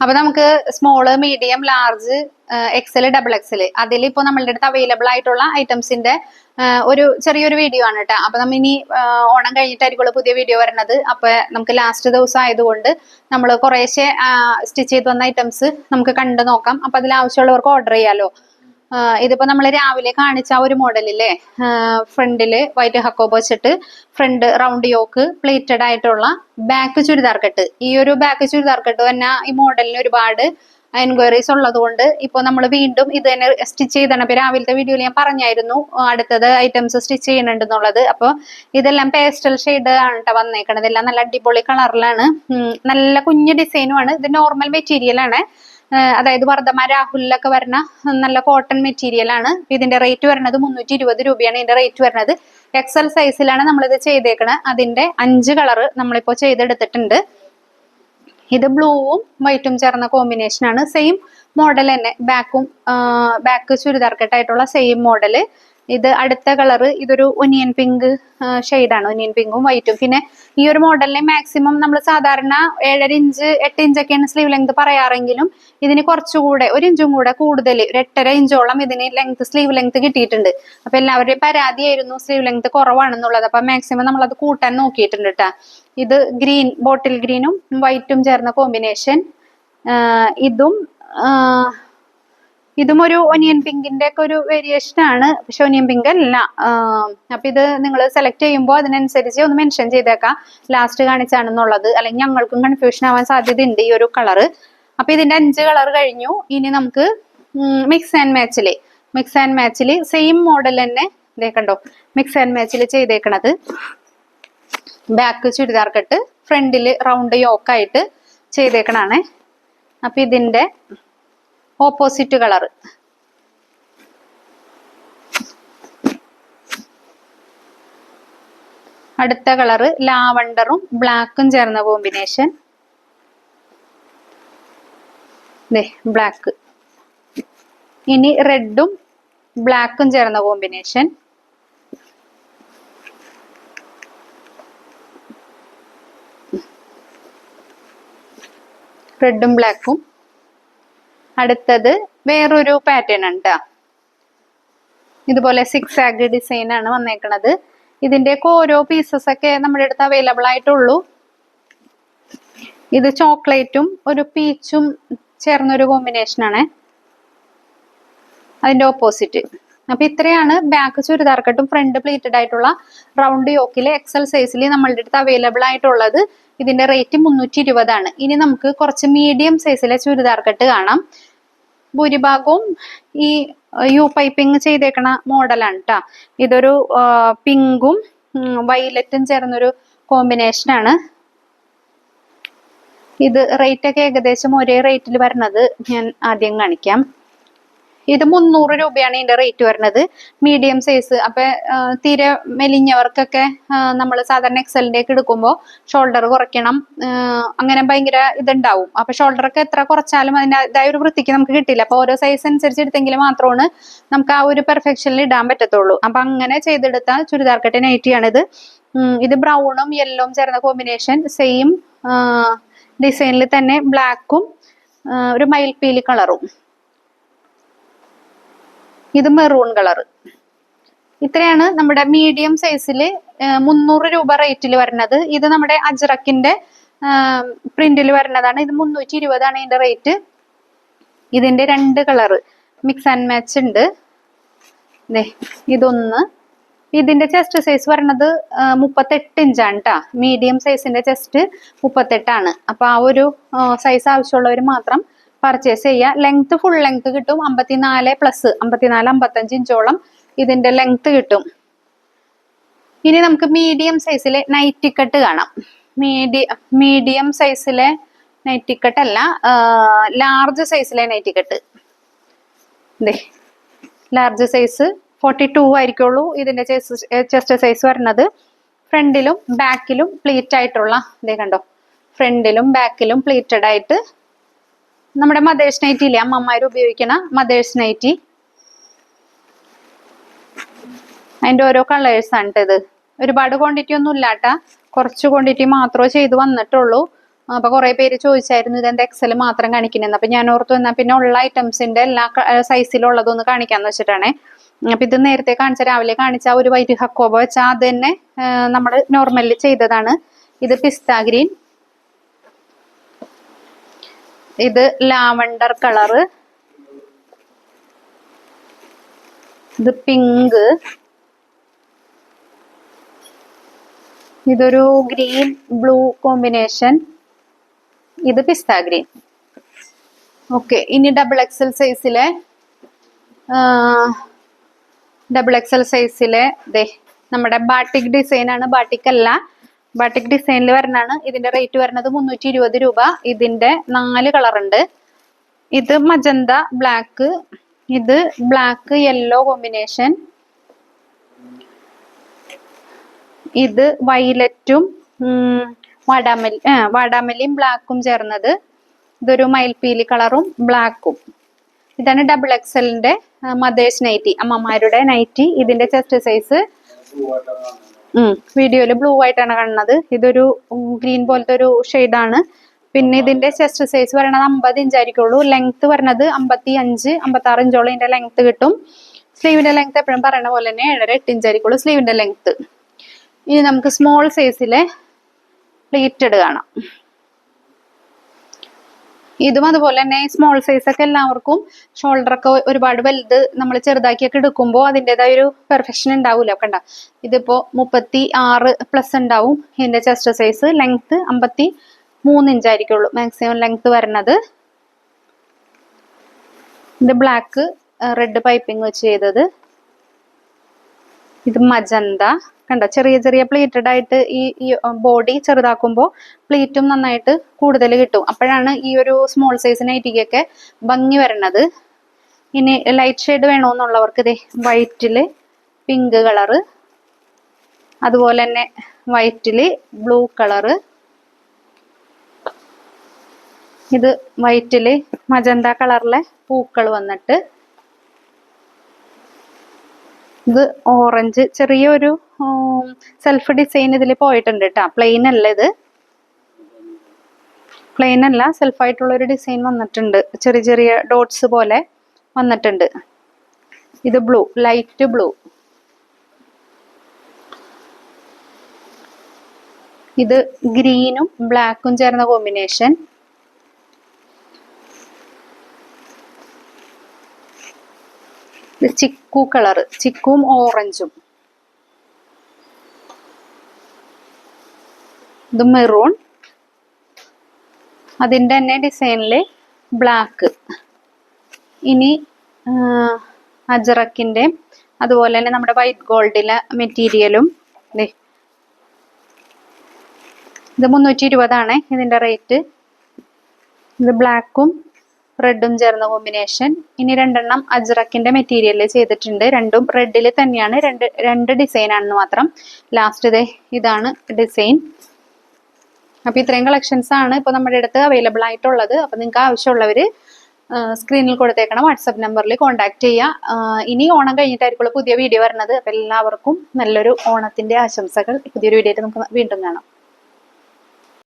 അപ്പൊ നമുക്ക് small medium large XL double XL അതിൽ ഇപ്പോൾ നമ്മളുടെ അടുത്ത് അവൈലബിൾ ആയിട്ടുള്ള ഐറ്റംസിന്റെ ഒരു ചെറിയൊരു വീഡിയോ ആണ് കേട്ടോ അപ്പൊ നമ്മ ഇനി ഓണം കഴിഞ്ഞിട്ടായിരിക്കുള്ളൂ പുതിയ വീഡിയോ വരുന്നത് അപ്പൊ നമുക്ക് ലാസ്റ്റ് ദിവസം ആയതുകൊണ്ട് നമ്മൾ കുറേശ്ശെ സ്റ്റിച്ച് ചെയ്ത് വന്ന ഐറ്റംസ് നമുക്ക് കണ്ടു നോക്കാം. അപ്പൊ അതിൽ ആവശ്യമുള്ളവർക്ക് ഓർഡർ ചെയ്യാലോ. ഇതിപ്പോ നമ്മൾ രാവിലെ കാണിച്ച ആ ഒരു മോഡലില്ലേ? ഫ്രണ്ടിൽ വൈറ്റ് ഹക്കോബ് വെച്ചിട്ട് ഫ്രണ്ട് റൗണ്ട് യോക്ക് പ്ലേറ്റഡ് ആയിട്ടുള്ള ബാക്ക് ചുരിദാർ കട്ട്. ഈ ഒരു ബാക്ക് ചുരിദാർ കട്ട് തന്നെ ഈ മോഡലിന് ഒരുപാട് എൻക്വയറീസ് ഉള്ളതുകൊണ്ട് ഇപ്പൊ നമ്മൾ വീണ്ടും ഇത് തന്നെ സ്റ്റിച്ച് ചെയ്തണം ഇപ്പൊ രാവിലത്തെ വീഡിയോയിൽ ഞാൻ പറഞ്ഞായിരുന്നു അടുത്തത് ഐറ്റംസ് സ്റ്റിച്ച് ചെയ്യുന്നുണ്ടെന്നുള്ളത് അപ്പൊ ഇതെല്ലാം പേസ്റ്റൽ ഷെയ്ഡ് ആണ് കേട്ടോ വന്നേക്കണത്. എല്ലാം നല്ല അടിപൊളി കളറിലാണ് നല്ല കുഞ്ഞു ഡിസൈനുമാണ് ഇത് നോർമൽ മെറ്റീരിയൽ ആണ്. അതായത് വർദ്ധമാൻ രാഹുലിലൊക്കെ വരുന്ന നല്ല കോട്ടൺ മെറ്റീരിയൽ ആണ്. ഇതിന്റെ റേറ്റ് വരുന്നത് മുന്നൂറ്റി ഇരുപത് രൂപയാണ്. ഇതിന്റെ റേറ്റ് വരുന്നത് എക്സൽ സൈസിലാണ് നമ്മളിത് ചെയ്തേക്കണത് അതിന്റെ അഞ്ച് കളറ് നമ്മളിപ്പോ ചെയ്തെടുത്തിട്ടുണ്ട്. ഇത് ബ്ലൂവും വൈറ്റും ചേർന്ന കോമ്പിനേഷൻ ആണ്. സെയിം മോഡൽ തന്നെ. ബാക്കും ബാക്ക് ചുരിദാർ കെട്ടായിട്ടുള്ള സെയിം മോഡൽ ഇത് അടുത്ത കളർ ഇതൊരു ഒനിയൻ പിങ്ക് ഷെയ്ഡാണ് ഒനിയൻ പിങ്കും വൈറ്റും പിന്നെ ഈ ഒരു മോഡലിനെ മാക്സിമം നമ്മൾ സാധാരണ ഏഴര ഇഞ്ച് എട്ട് ഇഞ്ചൊക്കെയാണ് സ്ലീവ് ലെങ്ത് പറയാറെങ്കിലും ഇതിന് കുറച്ചുകൂടെ ഒരു ഇഞ്ചും കൂടെ കൂടുതൽ ഒരു എട്ടര ഇഞ്ചോളം ഇതിന് ലെങ്ത് സ്ലീവ് ലെങ്ത് കിട്ടിയിട്ടുണ്ട്. അപ്പൊ എല്ലാവരുടെയും പരാതിയായിരുന്നു സ്ലീവ് ലെങ്ത് കുറവാണെന്നുള്ളത്. അപ്പൊ മാക്സിമം നമ്മൾ അത് കൂട്ടാൻ നോക്കിയിട്ടുണ്ട് കേട്ടാ ഇത് ഗ്രീൻ ബോട്ടിൽ ഗ്രീനും വൈറ്റും ചേർന്ന കോമ്പിനേഷൻ ഇതും ഇതും ഒരു ഒനിയൻ പിങ്കിന്റെ ഒക്കെ ഒരു വേരിയേഷൻ ആണ്. പക്ഷെ ഒനിയൻ പിങ്ക് അല്ല. അപ്പൊ ഇത് നിങ്ങൾ സെലക്ട് ചെയ്യുമ്പോൾ അതിനനുസരിച്ച് ഒന്ന് മെൻഷൻ ചെയ്തേക്കാം. ലാസ്റ്റ് കാണിച്ചാണെന്നുള്ളത്. അല്ലെങ്കിൽ ഞങ്ങൾക്കും കൺഫ്യൂഷൻ ആവാൻ സാധ്യതയുണ്ട് ഈ ഒരു കളറ് അപ്പൊ ഇതിന്റെ അഞ്ച് കളർ കഴിഞ്ഞു. ഇനി നമുക്ക് മിക്സ് ആൻഡ് മാച്ചിൽ മിക്സ് ആൻഡ് മാച്ചിൽ സെയിം മോഡൽ തന്നെ ഇതേക്കണ്ടോ കണ്ടോ? മിക്സ് ആൻഡ് മാച്ചിൽ ചെയ്തേക്കണത്. ബാക്ക് ചുരിദാർ കട്ട് ഫ്രണ്ടിൽ റൗണ്ട് യോക്കായിട്ട് ചെയ്തേക്കണാണ്. അപ്പൊ ഇതിന്റെ ഓപ്പോസിറ്റ് കളർ അടുത്ത കളറ് ലാവണ്ടറും ബ്ലാക്കും ചേർന്ന കോമ്പിനേഷൻ. ബ്ലാക്ക്. ഇനി റെഡും ബ്ലാക്കും ചേർന്ന കോമ്പിനേഷൻ. റെഡും ബ്ലാക്കും. അടുത്തത് വേറൊരു പാറ്റേൺ ഉണ്ട്. ഇതുപോലെ സിക്സ് ആഗ് ഡിസൈൻ ആണ് വന്നേക്കുന്നത് ഇതിന്റെ ഒക്കെ ഓരോ പീസസ് ഒക്കെ നമ്മുടെ അടുത്ത് അവൈലബിൾ ആയിട്ടുള്ളൂ. ഇത് ചോക്ലേറ്റും ഒരു പീച്ചും ചേർന്നൊരു കോമ്പിനേഷൻ ആണ്. അതിന്റെ ഓപ്പോസിറ്റ് അപ്പൊ ഇത്രയാണ് ബാക്ക് ചുരിദാർ കട്ടും ഫ്രണ്ട് പ്ലേറ്റഡ് ആയിട്ടുള്ള റൗണ്ട് യോക്കിലെ എക്സൽ സൈസിൽ നമ്മളുടെ അടുത്ത് അവൈലബിൾ ആയിട്ടുള്ളത്. ഇതിന്റെ റേറ്റ് മുന്നൂറ്റി ഇരുപതാണ്. ഇനി നമുക്ക് കുറച്ച് മീഡിയം സൈസിലെ ചുരിദാർ കട്ട് കാണാം. ഭൂരിഭാഗവും ഈ യു പൈപ്പിംഗ് ചെയ്തേക്കണ മോഡലാണ് കേട്ടോ ഇതൊരു പിങ്കും വൈലറ്റും ചേർന്നൊരു കോമ്പിനേഷനാണ്. ഇത് റേറ്റ് ഒക്കെ ഏകദേശം ഒരേ റേറ്റിൽ വരുന്നത് ഞാൻ ആദ്യം കാണിക്കാം. ഇത് മുന്നൂറ് രൂപയാണ് ഇതിന്റെ റേറ്റ് വരുന്നത്. മീഡിയം സൈസ് അപ്പൊ തീരെ മെലിഞ്ഞവർക്കൊക്കെ നമ്മൾ സാധാരണ എക്സലിന്റെ ഒക്കെ എടുക്കുമ്പോൾ ഷോൾഡർ കുറയ്ക്കണം. അങ്ങനെ ഭയങ്കര ഇതുണ്ടാവും. അപ്പൊ ഷോൾഡർ ഒക്കെ എത്ര കുറച്ചാലും അതിന്റെതായ ഒരു വൃത്തിക്ക് നമുക്ക് കിട്ടില്ല. അപ്പൊ ഓരോ സൈസ് അനുസരിച്ച് എടുത്തെങ്കിൽ മാത്രമാണ് നമുക്ക് ആ ഒരു പെർഫെക്ഷനിൽ ഇടാൻ പറ്റത്തുള്ളൂ. അപ്പൊ അങ്ങനെ ചെയ്തെടുത്ത ചുരിദാർ കട്ട് നൈറ്റിയാണിത്. ഇത് ബ്രൗണും യെല്ലോവും ചേർന്ന കോമ്പിനേഷൻ സെയിം ഡിസൈനിൽ തന്നെ ബ്ലാക്കും ഒരു മയിൽപ്പീലി കളറും ഇത് മെറൂൺ കളർ. ഇത്രയാണ് നമ്മുടെ മീഡിയം സൈസിൽ മുന്നൂറ് രൂപ റേറ്റിൽ വരുന്നത്. ഇത് നമ്മുടെ അജ്രക്കിന്റെ പ്രിന്റിൽ വരുന്നതാണ്. ഇത് മുന്നൂറ്റി ഇരുപതാണ് ഇതിന്റെ റേറ്റ് ഇതിന്റെ രണ്ട് കളറ്. മിക്സ് ആൻഡ് മാച്ച് ഉണ്ട്. ഇതൊന്ന്. ഇതിന്റെ ചെസ്റ്റ് സൈസ് വരുന്നത് മുപ്പത്തെട്ട് ഇഞ്ചാണ് കേട്ടോ മീഡിയം സൈസിന്റെ ചെസ്റ്റ് മുപ്പത്തെട്ടാണ് അപ്പൊ ആ ഒരു സൈസ് ആവശ്യമുള്ളവർ മാത്രം പർച്ചേസ് ചെയ്യുക ലെങ്ത് ഫുൾ ലെങ്ത് കിട്ടും അമ്പത്തിനാല് പ്ലസ് അമ്പത്തിനാല് അമ്പത്തഞ്ച് ഇഞ്ചോളം ഇതിന്റെ ലെങ്ത് കിട്ടും. ഇനി നമുക്ക് മീഡിയം സൈസിലെ നൈറ്റ് ടിക്കറ്റ് കാണാം. മീഡിയ മീഡിയം സൈസിലെ നൈറ്റ് ടിക്കറ്റ് അല്ല ലാർജ് സൈസിലെ നൈറ്റ് ടിക്കറ്റ് അതെ ലാർജ് സൈസ് ഫോർട്ടി ടു ആയിരിക്കുള്ളൂ ഇതിന്റെ ചെസ്റ്റ് സൈസ് വരുന്നത്. ഫ്രണ്ടിലും ബാക്കിലും പ്ലീറ്റ് ആയിട്ടുള്ള ഇതേ കണ്ടോ? ഫ്രണ്ടിലും ബാക്കിലും പ്ലീറ്റഡ് ആയിട്ട് നമ്മുടെ മദേഴ്സ് നൈറ്റി ഇല്ലേ? അമ്മമാർ ഉപയോഗിക്കണ മദേഴ്സ് നൈറ്റി അതിന്റെ ഓരോ കളേഴ്സ് ആണ് ഇത്. ഒരുപാട് ക്വാണ്ടിറ്റി ഒന്നും ഇല്ലാട്ട കുറച്ച് ക്വാണ്ടിറ്റി മാത്രമേ ചെയ്ത് വന്നിട്ടുള്ളൂ. അപ്പൊ കുറെ പേര് ചോദിച്ചായിരുന്നു ഇത് ഇതെന്താ എക്സൽ മാത്രം കാണിക്കുന്നത് അപ്പൊ ഞാൻ ഓർത്തു വന്നാൽ പിന്നെ ഉള്ള ഐറ്റംസിന്റെ എല്ലാ സൈസിലുള്ളതൊന്ന് കാണിക്കാന്ന് വെച്ചിട്ടാണേ. അപ്പൊ ഇത് നേരത്തെ കാണിച്ച രാവിലെ കാണിച്ച ഒരു വൈറ്റ് ഹക്കോബ വെച്ചാൽ അത് തന്നെ നമ്മൾ നോർമലി ചെയ്തതാണ്. ഇത് പിസ്ത ഗ്രീൻ ഇത് ലാവണ്ടർ കളറ്. ഇത് പിങ്ക്. ഇതൊരു ഗ്രീൻ ബ്ലൂ കോമ്പിനേഷൻ. ഇത് പിസ്ത ഗ്രീൻ. ഓക്കെ ഇനി ഡബിൾ എക്സൽ സൈസിലെ ഡബിൾ എക്സൽ സൈസിലെ ദേ നമ്മുടെ ബാട്ടിക് ഡിസൈനാണ് ബാട്ടിക് അല്ല. ബാട്ടിക് ഡിസൈനിൽ വരുന്നതാണ് ഇതിന്റെ റേറ്റ് വരുന്നത് മുന്നൂറ്റി ഇരുപത് രൂപ. ഇതിന്റെ നാല് കളർ ഉണ്ട്. ഇത് മജന്ത ബ്ലാക്ക് ഇത് ബ്ലാക്ക് യെല്ലോ കോമ്പിനേഷൻ ഇത് വൈലറ്റും വാടാമല്ലി വാടാമല്ലിയും ബ്ലാക്കും ചേർന്നത്. ഇതൊരു മയിൽപീലി കളറും ബ്ലാക്കും ഇതാണ് ഡബിൾ എക്സലിന്റെ മദേഴ്സ് നൈറ്റി അമ്മമാരുടെ നൈറ്റി ഇതിന്റെ ചെസ്റ്റ് സൈസ് വീഡിയോയിൽ ബ്ലൂ ആയിട്ടാണ് കാണുന്നത്. ഇതൊരു ഗ്രീൻ പോലത്തെ ഒരു ആണ്. പിന്നെ ഇതിന്റെ ചെസ്റ്റ് സൈസ് പറയണത് അമ്പത് ഇഞ്ച് ആയിരിക്കുള്ളൂ ലെങ്ത് പറഞ്ഞത് അമ്പത്തി അഞ്ച് അമ്പത്തി ആറ് ഇഞ്ചോളം ഇതിന്റെ ലെങ്ത് കിട്ടും. സ്ലീവിന്റെ ലെങ്ത് എപ്പോഴും പറയണ പോലെ തന്നെ ഏഴര എട്ട് ഇഞ്ച് ആയിരിക്കുള്ളൂ സ്ലീവിന്റെ ലെങ്ത് ഇനി നമുക്ക് സ്മോൾ സൈസിലെ പ്ലേറ്റഡ് കാണാം. ഇതും അതുപോലെ തന്നെ സ്മോൾ സൈസ് ഒക്കെ എല്ലാവർക്കും ഷോൾഡർ ഒക്കെ ഒരുപാട് വലുത് നമ്മൾ ചെറുതാക്കിയൊക്കെ എടുക്കുമ്പോൾ അതിന്റെതായ ഒരു പെർഫെക്ഷൻ ഉണ്ടാവില്ല കണ്ട? ഇതിപ്പോ മുപ്പത്തി ആറ് പ്ലസ് ഉണ്ടാവും. ഇതിന്റെ ചെസ്റ്റ് സൈസ് ലെങ്ത് അമ്പത്തി മൂന്ന് ഇഞ്ച് ആയിരിക്കുള്ളൂ. മാക്സിമം ലെങ്ത് വരണത്. ഇത് ബ്ലാക്ക് റെഡ് പൈപ്പിംഗ് വെച്ച് ചെയ്തത്. ഇത് മജന്ത. കണ്ടോ? ചെറിയ ചെറിയ പ്ലേറ്റഡ് ആയിട്ട് ഈ ഈ ബോഡി ചെറുതാക്കുമ്പോൾ പ്ലേറ്റും നന്നായിട്ട് കൂടുതൽ കിട്ടും. അപ്പോഴാണ് ഈ ഒരു സ്മോൾ സൈസ് നൈറ്റിക്കൊക്കെ ഭംഗി വരണത്. ഇനി ലൈറ്റ് ഷെയ്ഡ് വേണമെന്നുള്ളവർക്ക് ഇതേ വൈറ്റിൽ പിങ്ക് കളറ് അതുപോലെ തന്നെ വൈറ്റിൽ ബ്ലൂ കളറ് ഇത് വൈറ്റിൽ മജന്ത കളറിലെ പൂക്കൾ വന്നിട്ട് ഇത് ഓറഞ്ച് ചെറിയൊരു സെൽഫ് ഡിസൈൻ ഇതിൽ പോയിട്ടുണ്ട് കേട്ടോ പ്ലെയിൻ അല്ല ഇത്. പ്ലെയിൻ അല്ല സെൽഫായിട്ടുള്ളൊരു ഡിസൈൻ വന്നിട്ടുണ്ട്. ചെറിയ ചെറിയ ഡോട്ട്സ് പോലെ വന്നിട്ടുണ്ട്. ഇത് ബ്ലൂ ലൈറ്റ് ബ്ലൂ ഇത് ഗ്രീനും ബ്ലാക്കും ചേർന്ന കോമ്പിനേഷൻ ചിക്കു കളർ ചിക്കും ഓറഞ്ചും. ഇത് മെറൂൺ. അതിന്റെ തന്നെ ഡിസൈനിൽ ബ്ലാക്ക്. ഇനി അജറക്കിന്റെ അതുപോലെ തന്നെ നമ്മുടെ വൈറ്റ് ഗോൾഡിലെ മെറ്റീരിയലും ഇത് മുന്നൂറ്റി ഇരുപതാണ് ഇതിന്റെ റേറ്റ്. ഇത് ബ്ലാക്കും റെഡും ചേർന്ന കോമ്പിനേഷൻ ഇനി രണ്ടെണ്ണം അജ്രക്കിന്റെ മെറ്റീരിയൽ ചെയ്തിട്ടുണ്ട്. രണ്ടും റെഡിൽ തന്നെയാണ്. രണ്ട് രണ്ട് ഡിസൈൻ ആണെന്ന് മാത്രം. ലാസ്റ്റ് ഇതേ ഇതാണ് ഡിസൈൻ അപ്പൊ ഇത്രയും കളക്ഷൻസ് ആണ് ഇപ്പൊ നമ്മുടെ അടുത്ത് അവൈലബിൾ ആയിട്ടുള്ളത്. അപ്പൊ നിങ്ങൾക്ക് ആവശ്യമുള്ളവർ സ്ക്രീനിൽ കൊടുത്തേക്കണം. വാട്സപ്പ് നമ്പറിൽ കോൺടാക്ട് ചെയ്യുക ഇനി ഓണം കഴിഞ്ഞിട്ടായിരിക്കുള്ള പുതിയ വീഡിയോ വരുന്നത്. അപ്പൊ എല്ലാവർക്കും നല്ലൊരു ഓണത്തിന്റെ ആശംസകൾ. പുതിയൊരു വീഡിയോ നമുക്ക് വീണ്ടും കാണാം.